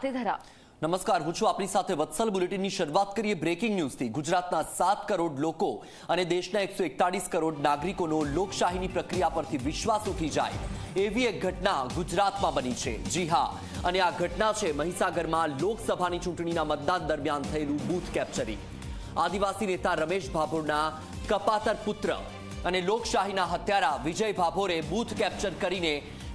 સાથે ધરા. નમસ્કાર, હું છું આપની સાથે વત્સલ બુલેટિનની શરૂઆત કરીએ બ્રેકિંગ ન્યૂઝથી. ગુજરાતના સાત કરોડ લોકો અને દેશના એકસો એકતાળીસ કરોડ નાગરિકોનો લોકશાહીની પ્રક્રિયા પરથી વિશ્વાસ ઉઠી જાય. એવી એક ઘટના ગુજરાતમાં બની છે. જી હા, અને આ ઘટના છે મહીસાગરમાં લોકસભાની ચૂંટણીના મતદાન દરમિયાન થયેલું બૂથ કેપ્ચરિંગ. આદિવાસી નેતા રમેશ ભાભોરના કપાતર પુત્ર અને લોકશાહીના હત્યારા વિજય ભાભોરે બૂથ કેપ્ચર કરીને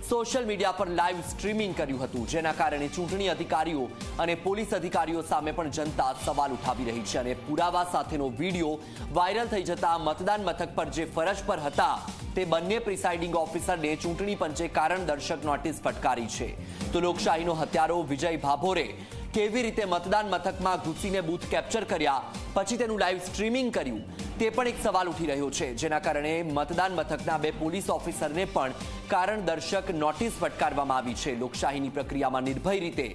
સોશિયલ મીડિયા પર લાઈવ સ્ટ્રીમિંગ કર્યું હતું, જેના કારણે ચૂંટણી અધિકારીઓ અને પોલીસ અધિકારીઓ સામે પણ જનતા સવાલ ઉઠાવી રહી છે અને પુરાવા સાથેનો વીડિયો વાયરલ થઈ જતા મતદાન મથક પર જે ફરજ પર હતા, તે બંને પ્રિસાઇડિંગ ઓફિસરને ચૂંટણી પંચે કારણ દર્શક નોટિસ ફટકારી છે. તો લોકશાહીનો હત્યારો વિજય ભાભોરે કેવી રીતે મતદાન મથકમાં ઘૂસીને બૂથ કેપ્ચર કર્યા, પછી તેનું લાઈવ સ્ટ્રીમિંગ કર્યું તે પણ એક સવાલ ઉઠી રહ્યો છે, જેના કારણે મતદાન મથકના બે પોલીસ ઓફિસરને પણ કારણ દર્શક નોટિસ ફટકારવામાં આવી છે. લોકશાહીની પ્રક્રિયામાં નિર્ભય રીતે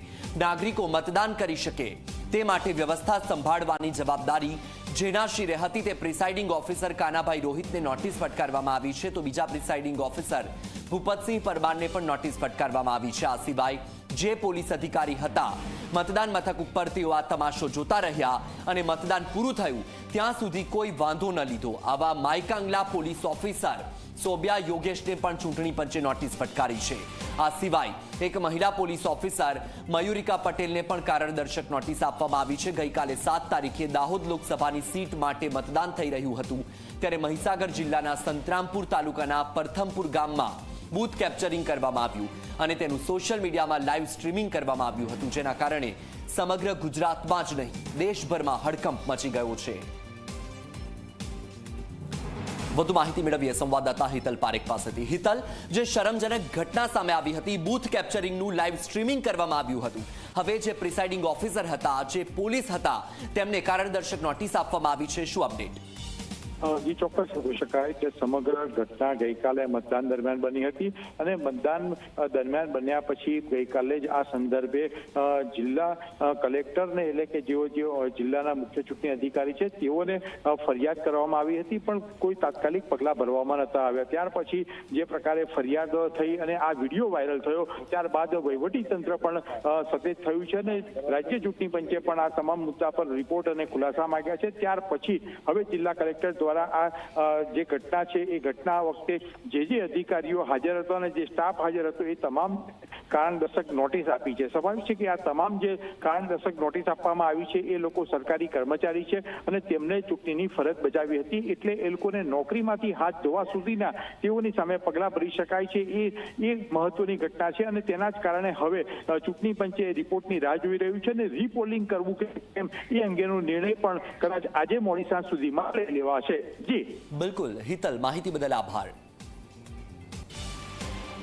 નાગરિકો મતદાન કરી શકે, તે માટે વ્યવસ્થા સંભાળવાની જવાબદારી જેના શિરે હતી તે પ્રિસાઇડિંગ ઓફિસર કાનાભાઈ રોહિતને નોટિસ ફટકારવામાં આવી છે. તો બીજા પ્રિસાઇડિંગ ઓફિસર ભૂપતસિંહ પરમારને પણ નોટિસ ફટકારવામાં આવી છે. આ સિવાય જે પોલીસ અધિકારી હતા, મતદાન મથક ઉપર તેઓ આ તમાશો જોતા રહ્યા અને મતદાન પૂરું થયું, ત્યાં સુધી કોઈ વાંધો ન લીધો. આવા માયકાંગલા પોલીસ ઓફિસર સોબિયા યોગેશને પણ ચૂંટણી પંચે નોટિસ ફટકારી છે. આ સિવાય એક મહિલા પોલીસ ઓફિસર મયુરિકા પટેલને પણ કારણદર્શક નોટિસ આપવામાં આવી છે. ગઈકાલે સાત તારીખે દાહોદ લોકસભાની સીટ માટે મતદાન થઈ રહ્યું હતું. ત્યારે મહીસાગર જિલ્લાના સંતરામપુર તાલુકાના પરથમપુર ગામમાં બૂથ કેપ્ચરિંગ કરવામાં આવ્યું અને તેનું સોશિયલ મીડિયામાં લાઈવ સ્ટ્રીમિંગ કરવામાં આવ્યું હતું, જેના કારણે સમગ્ર ગુજરાતમાં જ નહીં, દેશભરમાં હડકંપ મચી ગયો છે. વધુ માહિતી મેળવીએ સંવાદદાતા હિતલ પારેખ પાસેથી. હિતલ, જે શરમજનક ઘટના સામે આવી હતી, બૂથ કેપ્ચરિંગનું લાઈવ સ્ટ્રીમિંગ કરવામાં આવ્યું હતું. હવે જે પ્રિસાઇડિંગ ઓફિસર હતા, જે પોલીસ હતા, તેમને કારણદર્શક નોટિસ આપવામાં આવી છે. શું અપડેટ? એ ચોક્કસ કહી શકાય કે સમગ્ર ઘટના ગઈકાલે મતદાન દરમિયાન બની હતી અને મતદાન દરમિયાન બન્યા પછી ગઈકાલે જ આ સંદર્ભે જિલ્લા કલેક્ટરને એટલે કે જેઓ જેઓ જિલ્લાના મુખ્ય ચૂંટણી અધિકારી છે, તેઓને ફરિયાદ કરવામાં આવી હતી, પણ કોઈ તાત્કાલિક પગલાં ભરવામાં નતા આવ્યા. ત્યાર પછી જે પ્રકારે ફરિયાદ થઈ અને આ વીડિયો વાયરલ થયો, ત્યારબાદ તંત્ર પણ સતેજ થયું છે અને રાજ્ય ચૂંટણી પંચે પણ આ તમામ મુદ્દા પર રિપોર્ટ અને ખુલાસા માંગ્યા છે. ત્યાર પછી હવે જિલ્લા કલેક્ટર દ્વારા આ જે ઘટના છે, એ ઘટના વખતે જે જે અધિકારીઓ હાજર હતો અને જે સ્ટાફ હાજર હતો, એ તમામ કારણદર્શક નોટિસ આપી છે. સ્વાભાવિક છે કે આ તમામ જે કારણદર્શક નોટિસ આપવામાં આવી છે, એ લોકો સરકારી કર્મચારી છે અને તેમને ચૂંટણીની ફરજ બજાવી હતી. એટલે એ લોકોને નોકરીમાંથી હાથ ધોવા સુધીના તેઓની સામે પગલાં ભરી શકાય છે. એ એ મહત્વની ઘટના છે અને તેના જ કારણે હવે ચૂંટણી પંચે રિપોર્ટની રાહ જોઈ રહ્યું છે અને રીપોલિંગ કરવું કે કેમ, એ અંગેનો નિર્ણય પણ કદાચ આજે મોડી સાંજ સુધીમાં લઈ લેવાશે. જી. બિલકુલ. હિતલ, માહિતી બદલ આભાર.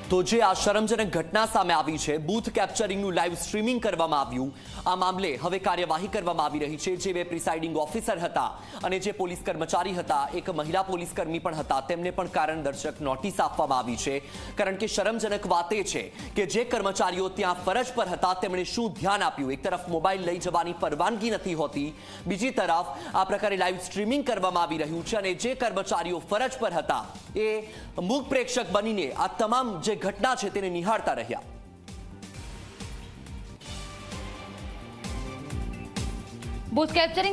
તો જે આ શરમજનક ઘટના સામે આવી છે બૂથ કેપ્ચરિંગનું લાઈવ સ્ટ્રીમિંગ કરવામાં આવ્યું. આ મામલે હવે કાર્યવાહી કરવામાં આવી રહી છે. જે બે પ્રિસાઇડિંગ ઓફિસર હતા અને જે પોલીસ કર્મચારી હતા, એક મહિલા પોલીસ કર્મી પણ હતા, તેમને પણ કારણ દર્શક નોટિસ આપવામાં આવી છે. કારણ કે શરમજનક વાત એ છે કે જે કર્મચારીઓ ત્યાં ફરજ પર હતા, તેમણે શું ધ્યાન આપ્યું? એક તરફ મોબાઈલ લઈ જવાની પરવાનગી નથી હોતી, બીજી તરફ આ પ્રકારે લાઈવ સ્ટ્રીમિંગ કરવામાં આવી રહ્યું છે અને જે કર્મચારીઓ ફરજ પર હતા, એ મૂક પ્રેક્ષક બનીને આ તમામ જે ઘટના છે તેને નિહાળતા રહ્યા. Booth capturing